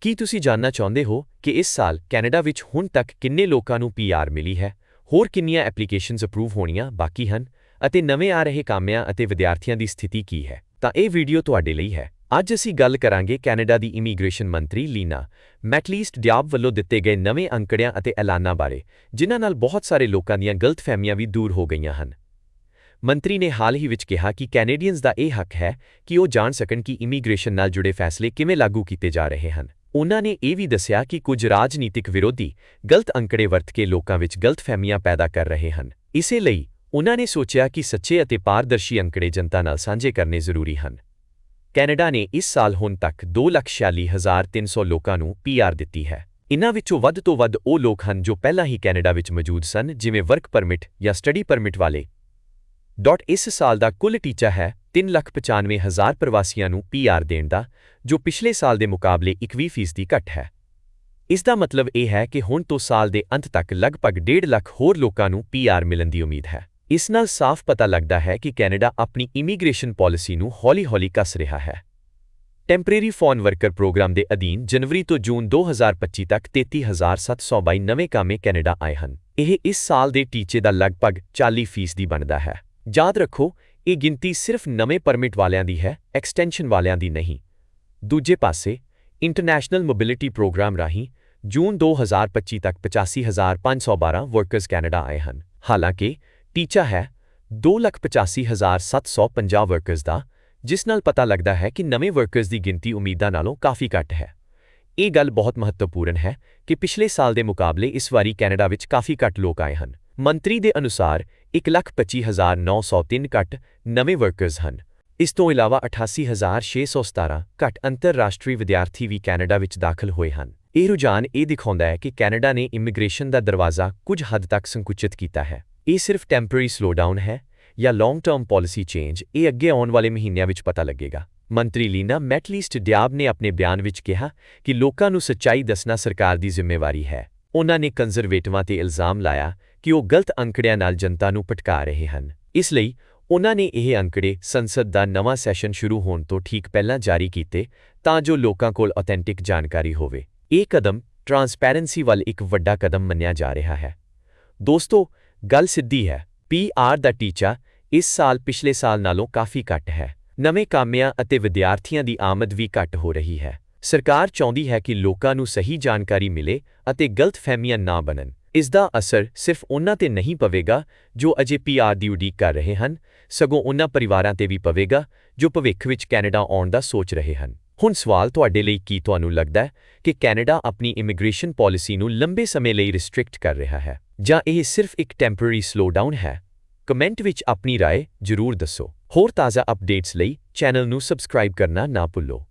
ਕੀ ਤੁਸੀਂ ਜਾਣਨਾ ਚਾਹੁੰਦੇ ਹੋ ਕਿ ਇਸ ਸਾਲ ਕੈਨੇਡਾ ਵਿੱਚ ਹੁਣ ਤੱਕ ਕਿੰਨੇ ਲੋਕਾਂ ਨੂੰ ਪੀਆਰ ਮਿਲੀ ਹੈ? ਹੋਰ ਕਿੰਨੀਆਂ ਐਪਲੀਕੇਸ਼ਨਸ ਅਪਰੂਵ ਹੋਣੀਆਂ ਬਾਕੀ ਹਨ? ਅਤੇ ਨਵੇਂ ਆ ਰਹੇ ਕਾਮਿਆਂ ਅਤੇ ਵਿਦਿਆਰਥੀਆਂ ਦੀ ਸਥਿਤੀ ਕੀ ਹੈ? ਤਾਂ ਇਹ ਵੀਡੀਓ ਤੁਹਾਡੇ ਲਈ ਹੈ। ਅੱਜ ਅਸੀਂ ਗੱਲ ਕਰਾਂਗੇ ਕੈਨੇਡਾ ਦੀ ਇਮੀਗ੍ਰੇਸ਼ਨ ਮੰਤਰੀ ਲੀਨਾ ਮੈਟਲੀਸਟ ਡਿਆਬ ਵੱਲੋਂ ਦਿੱਤੇ ਗਏ ਨਵੇਂ ਅੰਕੜਿਆਂ ਅਤੇ ਐਲਾਨਾਂ ਬਾਰੇ, ਜਿਨ੍ਹਾਂ ਨਾਲ ਬਹੁਤ ਸਾਰੇ ਲੋਕਾਂ ਦੀਆਂ ਗਲਤਫਹਿਮੀਆਂ ਵੀ ਦੂਰ ਹੋ ਗਈਆਂ ਹਨ। ਮੰਤਰੀ ਨੇ ਹਾਲ ਹੀ ਵਿੱਚ ਕਿਹਾ ਕਿ ਕੈਨੇਡੀਅਨਸ ਦਾ ਇਹ ਹੱਕ ਹੈ ਕਿ ਉਹ ਜਾਣ ਸਕਣ ਕਿ ਇਮੀਗ੍ਰੇਸ਼ਨ ਨਾਲ ਜੁੜੇ ਫੈਸਲੇ ਕਿਵੇਂ ਲਾਗੂ ਕੀਤੇ ਜਾ ਰਹੇ ਹਨ। ਉਨ੍ਹਾਂ ਨੇ ਇਹ ਵੀ ਦੱਸਿਆ ਕਿ ਕੁਝ ਰਾਜਨੀਤਿਕ ਵਿਰੋਧੀ ਗਲਤ ਅੰਕੜੇ ਵਰਤ ਕੇ ਲੋਕਾਂ ਵਿੱਚ ਗਲਤਫਹਿਮੀਆਂ ਪੈਦਾ ਕਰ ਰਹੇ ਹਨ। ਇਸੇ ਲਈ ਉਨ੍ਹਾਂ ਨੇ ਸੋਚਿਆ ਕਿ ਸੱਚੇ ਅਤੇ ਪਾਰਦਰਸ਼ੀ ਅੰਕੜੇ ਜਨਤਾ ਨਾਲ ਸਾਂਝੇ ਕਰਨੇ ਜ਼ਰੂਰੀ ਹਨ। ਕੈਨੇਡਾ ਨੇ ਇਸ ਸਾਲ ਹੁਣ ਤੱਕ 2,46,300 ਲੋਕਾਂ ਨੂੰ ਪੀਆਰ ਦਿੱਤੀ ਹੈ। ਇਨ੍ਹਾਂ ਵਿੱਚੋਂ ਵੱਧ ਤੋਂ ਵੱਧ ਉਹ ਲੋਕ ਹਨ ਜੋ ਪਹਿਲਾਂ ਹੀ ਕੈਨੇਡਾ ਵਿੱਚ ਮੌਜੂਦ ਸਨ ਜਿਵੇਂ ਵਰਕ ਪਰਮਿਟ ਜਾਂ ਸਟੱਡੀ ਪਰਮਿਟ ਵਾਲੇ ਇਸ ਸਾਲ ਦਾ ਕੁੱਲ ਟੀਚਾ ਹੈ 395000 ਪ੍ਰਵਾਸੀਆਂ ਨੂੰ ਪੀਆਰ ਦੇਣ ਦਾ, ਜੋ ਪਿਛਲੇ ਸਾਲ ਦੇ ਮੁਕਾਬਲੇ 21% ਦੀ ਘਟ ਹੈ। ਇਸ ਦਾ ਮਤਲਬ ਇਹ ਹੈ ਕਿ ਹੁਣ ਤੋਂ ਸਾਲ ਦੇ ਅੰਤ ਤੱਕ ਲਗਭਗ 1.5 ਲੱਖ ਹੋਰ ਲੋਕਾਂ ਨੂੰ ਪੀਆਰ ਮਿਲਣ ਦੀ ਉਮੀਦ ਹੈ। ਇਸ ਨਾਲ ਸਾਫ਼ ਪਤਾ ਲੱਗਦਾ ਹੈ ਕਿ ਕੈਨੇਡਾ ਆਪਣੀ ਇਮੀਗ੍ਰੇਸ਼ਨ ਪਾਲਿਸੀ ਨੂੰ ਹੌਲੀ-ਹੌਲੀ ਕੱਸ ਰਿਹਾ ਹੈ। ਟੈਂਪਰੇਰੀ ਫੌਰਨ ਵਰਕਰ ਪ੍ਰੋਗਰਾਮ ਦੇ ਅਧੀਨ ਜਨਵਰੀ ਤੋਂ ਜੂਨ 2025 ਤੱਕ 33722 ਨਵੇਂ ਕਾਮੇ ਕੈਨੇਡਾ ਆਏ ਹਨ। ਇਹ ਇਸ ਸਾਲ ਦੇ ਟੀਚੇ ਦਾ ਲਗਭਗ 40% ਦੀ ਬਣਦਾ ਹੈ। ਯਾਦ ਰੱਖੋ, ਇਹ ਗਿਣਤੀ ਸਿਰਫ ਨਵੇਂ ਪਰਮਿਟ ਵਾਲਿਆਂ ਦੀ ਹੈ, ਐਕਸਟੈਂਸ਼ਨ ਵਾਲਿਆਂ ਦੀ ਨਹੀਂ। ਦੂਜੇ ਪਾਸੇ, ਇੰਟਰਨੈਸ਼ਨਲ ਮੋਬਿਲਿਟੀ ਪ੍ਰੋਗਰਾਮ ਰਾਹੀਂ ਜੂਨ 2025 ਤੱਕ 85512 ਵਰਕਰਸ ਕੈਨੇਡਾ ਆਏ ਹਨ। ਹਾਲਾਂਕਿ, ਟੀਚਾ ਹੈ 285750 ਵਰਕਰਸ ਦਾ, ਜਿਸ ਨਾਲ ਪਤਾ ਲੱਗਦਾ ਹੈ ਕਿ ਨਵੇਂ ਵਰਕਰਸ ਦੀ ਗਿਣਤੀ ਉਮੀਦਾਂ ਨਾਲੋਂ ਕਾਫੀ ਘੱਟ ਹੈ। ਇਹ ਗੱਲ ਬਹੁਤ ਮਹੱਤਵਪੂਰਨ ਹੈ ਕਿ ਪਿਛਲੇ ਸਾਲ ਦੇ ਮੁਕਾਬਲੇ ਇਸ ਵਾਰੀ ਕੈਨੇਡਾ ਵਿੱਚ ਕਾਫੀ ਘੱਟ ਲੋਕ ਆਏ ਹਨ। ਮੰਤਰੀ ਦੇ ਅਨੁਸਾਰ 125903 ਘੱਟ ਨਵੇਂ ਵਰਕਰਸ ਹਨ। ਇਸ ਤੋਂ ਇਲਾਵਾ 88617 ਘੱਟ ਅੰਤਰਰਾਸ਼ਟਰੀ ਵਿਦਿਆਰਥੀ ਵੀ ਕੈਨੇਡਾ ਵਿੱਚ ਦਾਖਲ ਹੋਏ ਹਨ। ਇਹ ਰੁਝਾਨ ਇਹ ਦਿਖਾਉਂਦਾ ਹੈ ਕਿ ਕੈਨੇਡਾ ਨੇ ਇਮੀਗ੍ਰੇਸ਼ਨ ਦਾ ਦਰਵਾਜ਼ਾ ਕੁਝ ਹੱਦ ਤੱਕ ਸੰਕੁਚਿਤ ਕੀਤਾ ਹੈ। ਇਹ ਸਿਰਫ ਟੈਂਪਰੇਰੀ ਸਲੋਡਾਊਨ ਹੈ ਜਾਂ ਲੌਂਗ ਟਰਮ ਪਾਲਿਸੀ ਚੇਂਜ ਇਹ ਅੱਗੇ ਆਉਣ ਵਾਲੇ ਮਹੀਨਿਆਂ ਵਿੱਚ ਪਤਾ ਲੱਗੇਗਾ। ਮੰਤਰੀ ਲੀਨਾ ਮੈਟਲੀਸਟ ਡਿਆਬ ਨੇ ਆਪਣੇ ਬਿਆਨ ਵਿੱਚ ਕਿਹਾ ਕਿ ਲੋਕਾਂ ਨੂੰ ਸੱਚਾਈ ਦੱਸਣਾ ਸਰਕਾਰ ਦੀ ਜ਼ਿੰਮੇਵਾਰੀ ਹੈ। ਉਹਨਾਂ ਨੇ ਕੰਜ਼ਰਵੇਟਿਵਾਂ ਤੇ ਇਲਜ਼ਾਮ ਲਾਇਆ ਕਿ ਉਹ ਗਲਤ ਅੰਕੜਿਆਂ ਨਾਲ ਜਨਤਾ ਨੂੰ ਭਟਕਾ ਰਹੇ ਹਨ। ਇਸ ਲਈ ਉਹਨਾਂ ਨੇ ਇਹ ਅੰਕੜੇ ਸੰਸਦ ਦਾ ਨਵਾਂ ਸੈਸ਼ਨ ਸ਼ੁਰੂ ਹੋਣ ਤੋਂ ਠੀਕ ਪਹਿਲਾਂ ਜਾਰੀ ਕੀਤੇ ਤਾਂ ਜੋ ਲੋਕਾਂ ਕੋਲ ਆਥੈਂਟਿਕ ਜਾਣਕਾਰੀ ਹੋਵੇ। ਇਹ ਕਦਮ ਟਰਾਂਸਪੈਰੈਂਸੀ ਵੱਲ ਇੱਕ ਵੱਡਾ ਕਦਮ ਮੰਨਿਆ ਜਾ ਰਿਹਾ ਹੈ। ਦੋਸਤੋ, ਗੱਲ ਸਿੱਧੀ ਹੈ ਪੀਆਰ ਦਾ ਟੀਚਾ ਇਸ ਸਾਲ ਪਿਛਲੇ ਸਾਲ ਨਾਲੋਂ ਕਾਫੀ ਘੱਟ ਹੈ। ਨਵੇਂ ਕਾਮਿਆਂ ਅਤੇ ਵਿਦਿਆਰਥੀਆਂ ਦੀ ਆਮਦ ਵੀ ਘੱਟ ਹੋ ਰਹੀ ਹੈ। ਸਰਕਾਰ ਚਾਹੁੰਦੀ ਹੈ ਕਿ ਲੋਕਾਂ ਨੂੰ ਸਹੀ ਜਾਣਕਾਰੀ ਮਿਲੇ ਅਤੇ ਗਲਤ ਫਹਿਮੀਆਂ ਨਾ ਬਣਨ। ਇਸ ਦਾ ਅਸਰ ਸਿਰਫ ਉਹਨਾਂ ਤੇ ਨਹੀਂ ਪਵੇਗਾ ਜੋ ਅਜੇ ਪੀਆਰ ਦੀ ਉਡੀਕ ਕਰ ਰਹੇ ਹਨ ਸਗੋਂ ਉਹਨਾਂ ਪਰਿਵਾਰਾਂ ਤੇ ਵੀ ਪਵੇਗਾ ਜੋ ਭਵਿੱਖ ਵਿੱਚ ਕੈਨੇਡਾ ਆਉਣ ਦਾ ਸੋਚ ਰਹੇ ਹਨ ਹੁਣ ਸਵਾਲ ਤੁਹਾਡੇ ਲਈ ਕੀ ਤੁਹਾਨੂੰ ਲੱਗਦਾ ਹੈ ਕਿ ਕੈਨੇਡਾ ਆਪਣੀ ਇਮੀਗ੍ਰੇਸ਼ਨ ਪਾਲਿਸੀ ਨੂੰ ਲੰਬੇ ਸਮੇਂ ਲਈ ਰਿਸਟ੍ਰਿਕਟ ਕਰ ਰਿਹਾ ਹੈ ਜਾਂ ਇਹ ਸਿਰਫ ਇੱਕ ਟੈਂਪਰੇਰੀ ਸਲੋਡਾਊਨ ਹੈ ਕਮੈਂਟ ਵਿੱਚ ਆਪਣੀ رائے ਜ਼ਰੂਰ ਦੱਸੋ ਹੋਰ ਤਾਜ਼ਾ ਅਪਡੇਟਸ ਲਈ ਚੈਨਲ ਨੂੰ ਸਬਸਕ੍ਰਾਈਬ ਕਰਨਾ ਨਾ ਭੁੱਲੋ